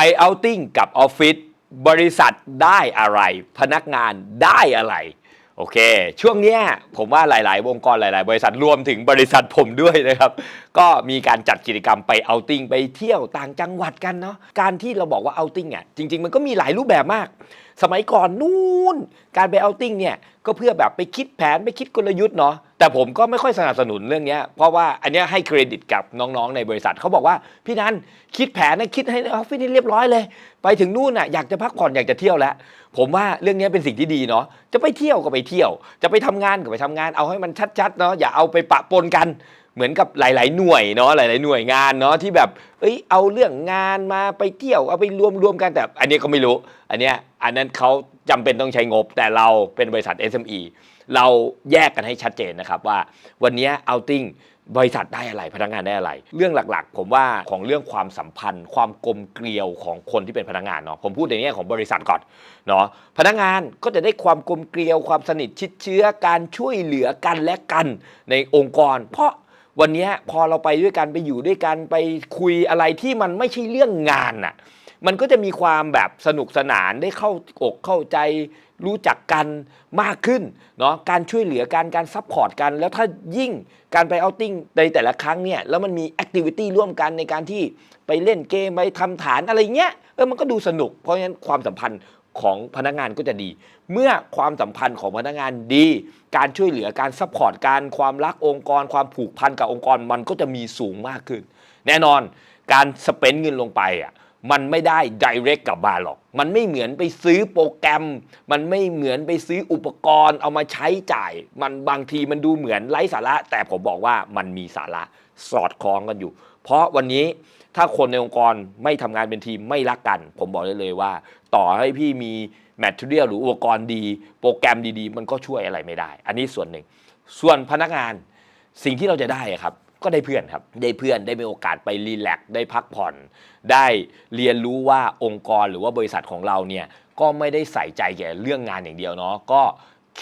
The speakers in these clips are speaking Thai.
ไปเอาติ้งกับออฟฟิศบริษัทได้อะไร พนักงานได้อะไร โอเค ช่วงเนี้ยผมว่าหลายๆองค์กรหลาย ๆ บริษัทรวมถึงบริษัทผมด้วยนะครับ ก็มีการจัดกิจกรรมไปเอาติ้งไปเที่ยวต่างจังหวัดกันเนาะการที่เราบอกว่าเอาติ้งอะจริง ๆ มันก็มีหลายรูปแบบมาก สมัยก่อนนู่นการไปเอาติ้งเนี่ยก็เพื่อแบบไปคิดแผนไปคิดกลยุทธ์เนาะ แต่ผมก็ไม่ค่อยสนับสนุนเรื่องเนี้ยเพราะว่าอันเนี้ยให้เครดิตกับน้องๆในบริษัทเขาบอกว่าพี่นันคิดแผนนะคิดให้ออฟฟิศให้เรียบร้อยเลย ไปถึงนู่นน่ะอยากจะพักผ่อนอยากจะเที่ยวแล้ว ผมว่าเรื่องเนี้ยเป็นสิ่งที่ดีเนาะจะไปเที่ยวก็ไปเที่ยว จะไปทำงานก็ไปทำงานเอาให้มันชัดๆเนาะอย่าเอาไปปะปนกัน เหมือนกับหลาย ๆ หน่วยเนาะหลาย ๆ หน่วยงานเนาะที่แบบเอ้ยเอาเรื่องงานมาไปเที่ยวเอาไปรวมรวมกันแต่อันนี้ก็ไม่รู้ อันเนี้ยอันนั้นเขาจำเป็นต้องใช้งบ แต่เราเป็นบริษัท SME เราแยกกันให้ชัดเจนนะครับว่าวันนี้เอาติ้งบริษัทได้อะไรพนักงานได้อะไร เรื่องหลักๆ ผมว่าของเรื่องความสัมพันธ์ ความกลมเกลียวของคนที่เป็นพนักงานเนาะผมพูดในแง่ของบริษัทก่อนเนาะพนักงานก็จะได้ความกลมเกลียว ความสนิทชิดเชื้อการช่วยเหลือกันและกันในองค์กร เพราะ วันนี้พอเราไปด้วยกันไปอยู่ด้วยกันไปคุยอะไรที่มันไม่ใช่เรื่องงานน่ะมันก็จะมีความแบบสนุกสนานได้เข้าอกเข้าใจรู้จักกันมากขึ้นเนาะการช่วยเหลือกันการซัพพอร์ตกัน แล้วถ้ายิ่งการไปเอาติ้งในแต่ละครั้งเนี่ยแล้วมันมีแอคทิวิตี้ร่วมกันในการที่ไปเล่นเกมไปทำฐานอะไรเงี้ยเออมันก็ดูสนุกเพราะฉะนั้นความสัมพันธ์ ของพนักงานก็จะดี เมื่อความสัมพันธ์ของพนักงานดี การช่วยเหลือการซัพพอร์ตการความรักองค์กร ความผูกพันกับองค์กรมันก็จะมีสูงมากขึ้น แน่นอนการสเปนเงินลงไปอะ มันไม่ได้ direct กลับมาหรอก มันไม่เหมือนไปซื้อโปรแกรม มันไม่เหมือนไปซื้ออุปกรณ์เอามาใช้จ่าย มันบางทีมันดูเหมือนไร้สาระ แต่ผมบอกว่ามันมีสาระสอดคล้องกันอยู่ เพราะวันนี้ถ้าคนในองค์กรไม่ทำงานเป็นทีมไม่รักกัน ผมบอกได้เลยว่า ต่อให้พี่มีแมทเทียลหรืออุปกรณ์ดี โปรแกรมดีๆ มันก็ช่วยอะไรไม่ได้ อันนี้ส่วนหนึ่ง ส่วนพนักงานสิ่งที่เราจะได้ครับ ก็ได้เพื่อนครับ ได้เพื่อนได้มีโอกาสไปรีแลกซ์ได้พักผ่อน ได้เรียนรู้ว่าองค์กรหรือว่าบริษัทของเราเนี่ยก็ไม่ได้ใส่ใจแก่เรื่องงานอย่างเดียวเนาะก็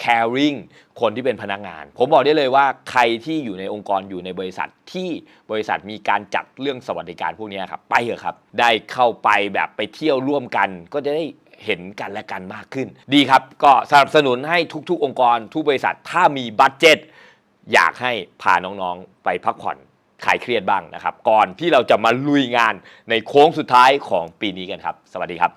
caring คนที่เป็นพนักงาน ผมบอกได้เลยว่าใครที่อยู่ในองค์กรอยู่ในบริษัทที่บริษัทมีการจัดเรื่องสวัสดิการพวกนี้ครับไปเถอะครับ ได้เข้าไปแบบไปเที่ยวร่วมกัน ก็จะได้เห็นกันและกันมากขึ้น ดีครับ ก็สนับสนุนให้ทุก ๆ องค์กรทุกบริษัทถ้ามีบัตเจ็ต อยากให้พาน้องๆไปพักผ่อนคลายเครียดบ้างนะครับ ก่อนที่เราจะมาลุยงานในโค้งสุดท้ายของปีนี้กันครับ สวัสดีครับ